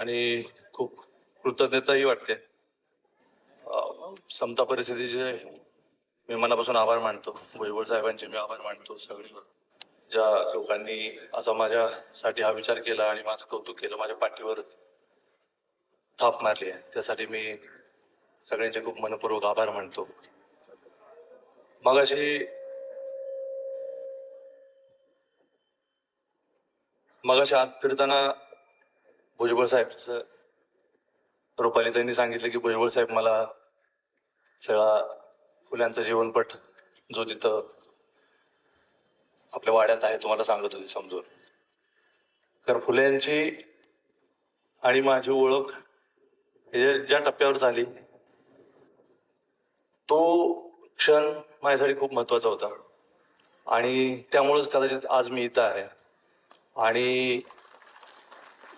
आणि खूप कृतज्ञताही वाटते. समता परिस्थितीचे मी मनापासून आभार मानतो. भुजबळ साहेबांचे मी आभार मानतो सगळे ज्या लोकांनी असा माझ्यासाठी हा विचार केला आणि माझं कौतुक केलं माझ्या पाठीवर थाप मारली आहे. त्यासाठी मी सगळ्यांचे खूप मनपूर्वक आभार मानतो. मगाशी मगाशी आत फिरताना भुजबळ साहेबचं रुपाली त्यांनी सांगितलं की भुजबळ साहेब मला सगळा फुल्यांचा जीवनपट जो तिथं आपल्या वाड्यात आहे तुम्हाला सांगत होते समजून. तर फुल्यांची आणि माझी ओळख हे ज्या टप्प्यावर झाली तो क्षण माझ्यासाठी खूप महत्त्वाचा होता. आणि त्यामुळेच कदाचित आज मी इथं आहे. आणि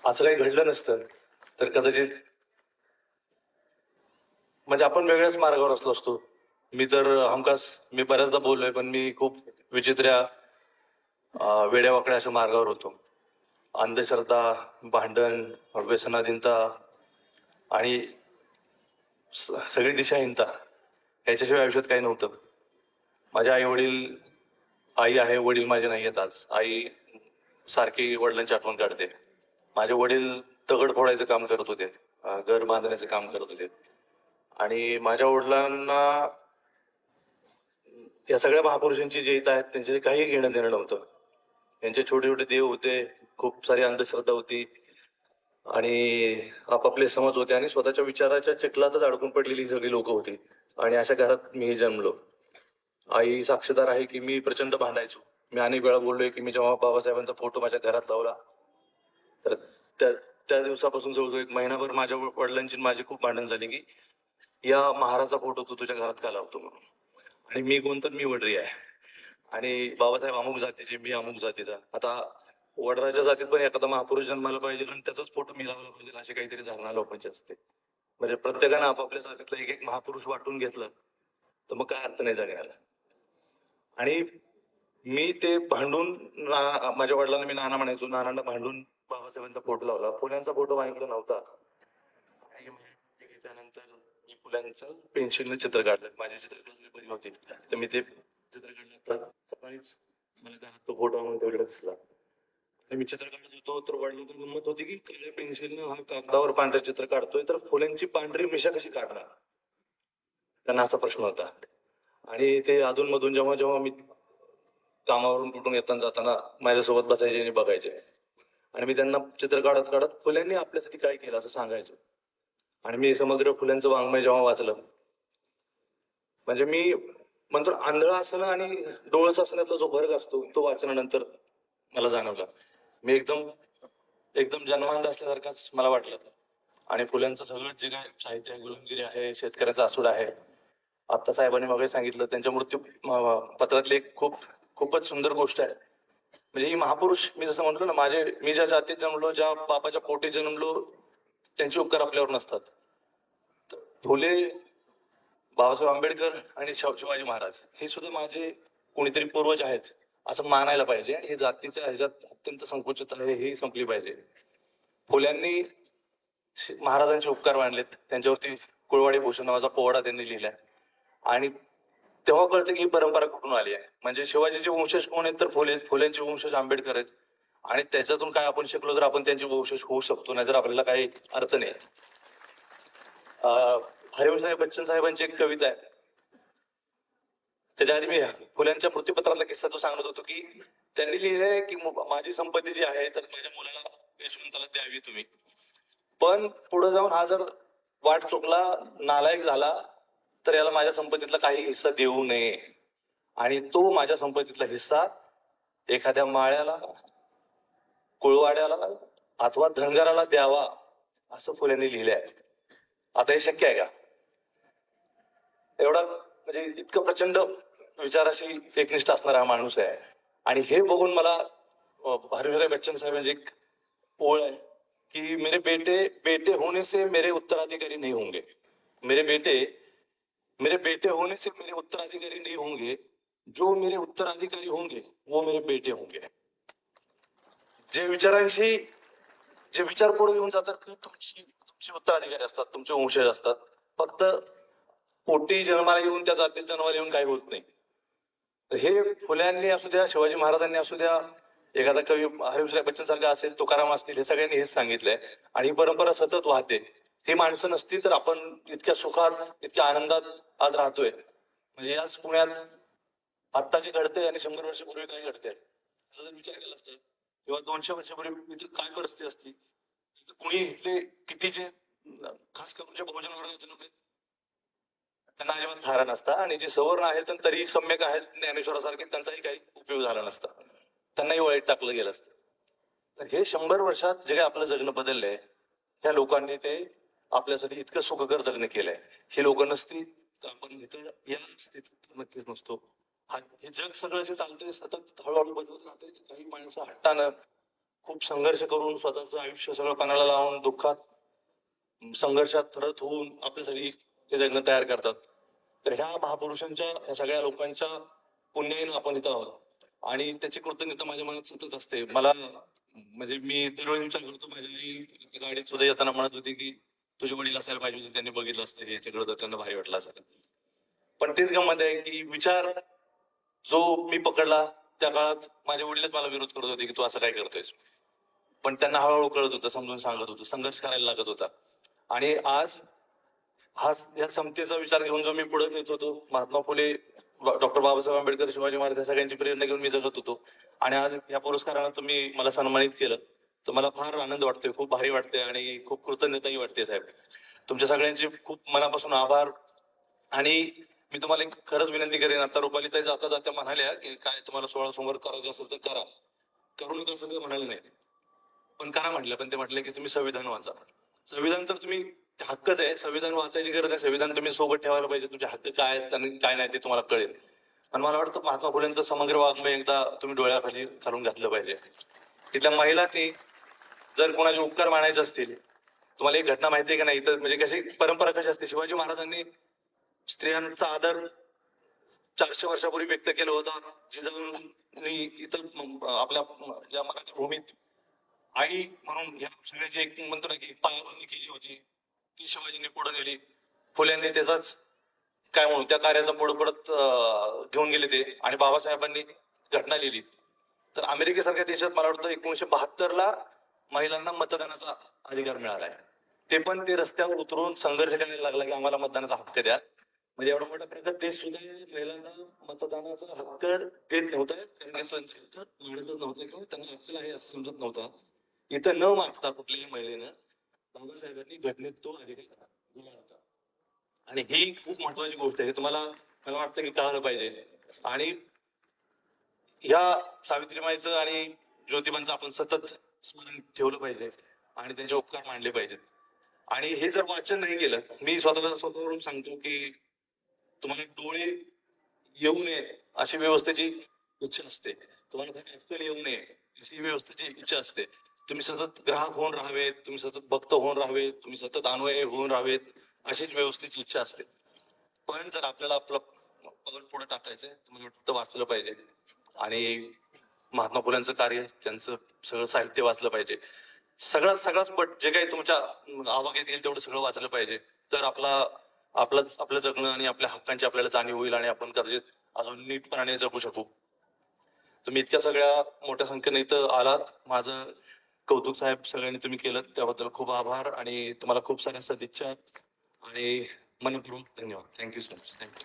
असं काही घडलं नसतं तर कदाचित म्हणजे आपण वेगळ्याच मार्गावर असलो असतो. मी तर हमखास मी बऱ्याचदा बोललोय पण मी खूप विचित्र्या वेड्या वेड्यावाकड्या अशा मार्गावर होतो. अंधश्रद्धा भांडण व्यसनाधीनता आणि सगळी दिशाहीनता याच्याशिवाय आयुष्यात काही नव्हतं. माझे आई वडील आई आहे वडील माझे नाही आहेत आज. आई सारखी वडिलांची आठवण काढते. माझे वडील दगड फोडायचं काम करत होते घर बांधण्याचं काम करत होते. आणि माझ्या वडिलांना या सगळ्या महापुरुषांची जे इथं आहेत त्यांचे काही घेणं देणं नव्हतं. त्यांचे छोटे छोटे देव होते खूप सारी अंधश्रद्धा होती. आणि आपापले समज होते आणि स्वतःच्या विचाराच्या चिखलातच अडकून पडलेली सगळी लोक होती. आणि अशा घरात मी जन्मलो. आई साक्षीदार आहे की मी प्रचंड भांडायचो. मी अनेक वेळा बोललोय की मी जेव्हा बाबासाहेबांचा फोटो माझ्या घरात लावला तर त्या त्या दिवसापासून जवळजवळ एक महिनाभर माझ्या वडिलांची आणि माझी खूप भांडण झाली की या महाराजा फोटो तू तुझ्या घरात का लावतो म्हणून. आणि मी कोणतं मी वडरी आहे. आणि बाबासाहेब अमुक जातीचे मी अमुक जातीचा. आता वडराच्या जातीत पण एखादा महापुरुष जन्माला पाहिजे आणि त्याचाच फोटो मी लावला पाहिजे अशी काहीतरी धारणा लोकांची असते. म्हणजे प्रत्येकानं आपापल्या जातीतला एक एक महापुरुष वाटून घेतलं तर मग काय अर्थ नाही जगण्याला आणि मी ते भांडून माझ्या वडिलांना मी नाना म्हणायचो नानांना भांडून बाबासाहेबांचा फोटो लावला. फुल्यांचा फोटो माझ्याकडे नव्हता. त्यानंतर मी फुल्यांचं पेन्सिलने चित्र काढलं. माझी चित्रकला बरी होती तर मी ते चित्र काढलं. तर सकाळीच मला घरात तो फोटो आणून ठेवलेला दिसला. मी चित्र काढत होतो तर वडिलांची गंमत होती की काळ्या पेन्सिलने हा कागदावर पांढरे चित्र काढतोय तर फुल्यांची पांढरी मिशा कशी काढणार? त्यांना असा प्रश्न होता. आणि ते अधून मधून जेव्हा जेव्हा मी कामावरून कुठून येताना जाताना माझ्यासोबत बसायचे आणि बघायचे. आणि मी त्यांना चित्र काढत काढत फुल्यांनी आपल्यासाठी काय केलं असं सांगायचो. आणि मी समग्र फुल्यांचं वाङ्मय जेव्हा वाचलं म्हणजे मी म्हणतो आंधळा असणं आणि डोळस असण्यातला जो फरक असतो तो वाचल्यानंतर मला जाणवला. मी एकदम एकदम जन्मांध असल्यासारखाच मला वाटलं. आणि फुल्यांचं सगळं जे काय साहित्य आहे गुलामगिरी आहे शेतकऱ्याचा आसूड आहे आता साहेबांनी मग सांगितलं त्यांच्या मृत्यू पत्रातली एक खूप खूपच सुंदर गोष्ट आहे. म्हणजे ही महापुरुष मी जसं म्हटलो ना माझे मी ज्या जातीत जन्मलो ज्या बापाच्या पोटी जन्मलो त्यांचे उपकार आपल्यावर नसतात. फुले बाबासाहेब आंबेडकर आणि शिवाजी महाराज हे सुद्धा माझे कोणीतरी पूर्वज आहेत असं मानायला पाहिजे. आणि हे जातीच्या ह्याच्यात अत्यंत संकुचित आहे ही संपली पाहिजे. फुल्यांनी महाराजांचे उपकार मानलेत त्यांच्यावरती कुळवाडी भूषण नावाचा पोवाडा त्यांनी लिहिलाय. आणि तेव्हा कळतं की ही परंपरा कुठून आली आहे. म्हणजे शिवाजीचे वंशज कोण आहेत तर फुले फुलेंचे वंशज आंबेडकर आहेत. आणि त्याच्यातून काय आपण शिकलो तर आपण त्यांचे वंशज होऊ शकतो नाहीतर आपल्याला काही अर्थ नाही. अं, बच्चन साहेबांची एक कविता आहे. त्याच्या आधी मी फुल्यांच्या मृत्यूपत्रातला किस्सा तो सांगत होतो की त्यांनी लिहिलंय की माझी संपत्ती जी आहे तर माझ्या मुलाला यशवंताला द्यावी तुम्ही. पण पुढे जाऊन हा जर वाट चुकला नालायक झाला तर याला माझ्या संपत्तीतला काही हिस्सा देऊ नये. आणि तो माझ्या संपत्तीतला हिस्सा एखाद्या माळ्याला कुळवाड्याला अथवा धनगराला द्यावा असं फुल्यांनी लिहिले आहे आता हे शक्य आहे का? एवढा म्हणजे इतकं प्रचंड विचाराशी एकनिष्ठ असणारा हा माणूस आहे. आणि हे बघून मला हरिभाई बच्चन साहेबांची एक ओळ आहे कि मेरे बेटे बेटे होने से मेरे उत्तराधिकारी नहीं होंगे. मेरे बेटे मेरे बेटे होने से मेरे उत्तराधिकारी नहीं होंगे। जो मेरे उत्तराधिकारी होंगे वो मेरे बेटे होंगे। जे विचारांशी जे विचार पुढे घेऊन जातात ते तुमची तुमचे उत्तराधिकारी असतात तुमचे वंशज असतात फक्त पोटी जन्माला येऊन त्या जातीत जन्माला येऊन काही होत नाही. हे फुल्यांनी असू द्या शिवाजी महाराजांनी असू द्या एखादा कवी हरिवंशराय बच्चन सारखा असेल तुकाराम असतील हे सगळ्यांनी हेच सांगितलंय. आणि ही परंपरा सतत वाहते. ही माणसं नसती तर आपण इतक्या सुखात इतक्या आनंदात आज राहतोय. म्हणजे याच पुण्यात आता जे घडते आणि शंभर वर्षापूर्वी काय घडते असं जर विचार केला असता किंवा दोनशे वर्षापूर्वी इथं काय परिस्थिती असती तिथं कुणी इथले किती जे खास करून जे बहुजन वर्गाचे लोक आहेत त्यांना अजिबात थारा नसता. आणि जे सवर्ण आहेत तरी तरीही सम्यक आहेत ज्ञानेश्वरासारखे त्यांचाही काही उपयोग झाला नसता. त्यांनाही वाईट टाकलं गेलं असतं. तर हे शंभर वर्षात जे काही आपलं जगणं बदललंय ह्या लोकांनी ते आपल्यासाठी इतकं सुखकर जगणं केलंय. हे लोक नसती तर आपण इथं या स्थितीत नक्कीच नसतो. हा हे जग सगळं जे चालतंय सतत हळूहळू बदलत राहते काही माणसं हट्टानं खूप संघर्ष करून स्वतःचं आयुष्य सगळं पाण्याला लावून दुःखात संघर्षात थरत होऊन आपल्यासाठी हे जगणं तयार करतात. तर ह्या महापुरुषांच्या ह्या सगळ्या लोकांच्या पुण्याईनं आपण इथं आहोत. आणि त्याची कृतज्ञता माझ्या मनात सतत असते. मला म्हणजे मी दरवेळी विचार करतो माझी गाडीत सुद्धा येताना म्हणत होती की तुझे वडील असायला पाहिजे होते त्यांनी बघितलं असतं हे सगळं तर त्यांना भारी वाटलं असतं पण तेच गंमत आहे की विचार जो मी पकडला त्या काळात माझ्या वडीलच मला विरोध करत होते की तू असं काय करतोयस? पण त्यांना हळूहळू कळत होतं समजून सांगत होतं संघर्ष करायला लागत होता. आणि आज हा या समतेचा विचार घेऊन जो मी पुढे घेत होतो महात्मा फुले डॉक्टर बाबासाहेब आंबेडकर शिवाजी महाराज या सगळ्यांची प्रेरणा घेऊन मी जगत होतो. आणि आज या पुरस्कारानं तुम्ही मला सन्मानित केलं. तर मला फार आनंद वाटतोय खूप भारी वाटते आणि खूप कृतज्ञताही वाटते साहेब. तुमच्या सगळ्यांचे खूप मनापासून आभार. आणि मी तुम्हाला एक खरंच विनंती करेन आता रुपालीताई जाता जाता म्हणाल्या की काय तुम्हाला सोळा सोमवार करायचं असेल तर करा. करू नका असं ते म्हणाले नाही. पण करा म्हटलं पण ते म्हटले की तुम्ही संविधान वाचा. संविधान तर तुम्ही हक्कच आहे संविधान वाचायची गरज आहे संविधान तुम्ही सोबत ठेवायला पाहिजे तुमचे हक्क काय आहेत आणि काय नाही ते तुम्हाला कळेल. आणि मला वाटतं महात्मा फुलेंचं समग्र वाङ्मय एकदा तुम्ही डोळ्याखाली घालून घातलं पाहिजे. तिथल्या महिलांनी जर कोणाचे उपकार मानायचे असतील तुम्हाला एक घटना माहिती आहे का नाही? तर म्हणजे कशी परंपरा कशी असते? शिवाजी महाराजांनी स्त्रियांचा आदर चारशे वर्षापूर्वी व्यक्त केला होता. जिजाऊंनी इतर आपल्या या मराठी भूमीत आई म्हणून या सगळ्याची एक म्हणतो ना की पायाभरणी केली होती. ती शिवाजीने पुढे नेली. फुल्यांनी त्याचाच काय म्हणू त्या कार्याचा पुढे पडत घेऊन गेले ते. आणि बाबासाहेबांनी घटना लिहिली. तर अमेरिकेसारख्या देशात मला वाटतं एकोणीशे बहात्तर ला महिलांना मतदानाचा अधिकार मिळाला आहे ते पण ते रस्त्यावर उतरून संघर्ष करायला लागला की आम्हाला मतदानाचा हक्क द्या. म्हणजे एवढा मोठा प्रगत देश सुद्धा महिलांना मतदानाचा हक्क देत नव्हता. कारण त्यांचा हक्क मानतच नव्हता किंवा त्यांना हक्क आहे असं समजत नव्हता. इथं न मागता कुठल्याही महिलेनं बाबासाहेबांनी घटनेत तो अधिकार दिला होता. आणि ही खूप महत्वाची गोष्ट आहे. हे तुम्हाला मला वाटतं की कळालं पाहिजे. आणि ह्या सावित्रीमाईचं आणि ज्योतिबांचं आपण सतत स्मरण ठेवलं पाहिजे आणि त्यांचे उपकार मांडले पाहिजेत. आणि हे जर वाचन नाही केलं मी स्वतःला स्वतःवरून सांगतो की तुम्हाला डोळे येऊ नये अशी व्यवस्थेची इच्छा असते. तुम्हाला काही येऊ नये अशी व्यवस्थेची इच्छा असते. तुम्ही सतत ग्राहक होऊन राहावेत तुम्ही सतत भक्त होऊन राहावेत तुम्ही सतत अन्वय होऊन राहावेत अशीच व्यवस्थेची इच्छा असते. पण जर आपल्याला आपलं पाऊल पुढे टाकायचंय तर मला वाटतं वाचलं पाहिजे. आणि महात्मा फुल्यांचं कार्य त्यांचं सगळं साहित्य वाचलं पाहिजे. सगळ्यात सगळ्यात पट जे काही तुमच्या आवाक्यात येईल तेवढं सगळं वाचलं पाहिजे. तर आपला आपलं आपलं जगणं आणि आपल्या हक्कांची आपल्याला जाणीव होईल आणि आपण गरजेत अजून नीटपणाने जगू शकू. तुम्ही इतक्या सगळ्या मोठ्या संख्येने इथं आलात. माझं कौतुक साहेब सगळ्यांनी तुम्ही केलं त्याबद्दल खूप आभार आणि तुम्हाला खूप साऱ्या सदिच्छा. आणि मनपूर्वक धन्यवाद. Thank you so much thank you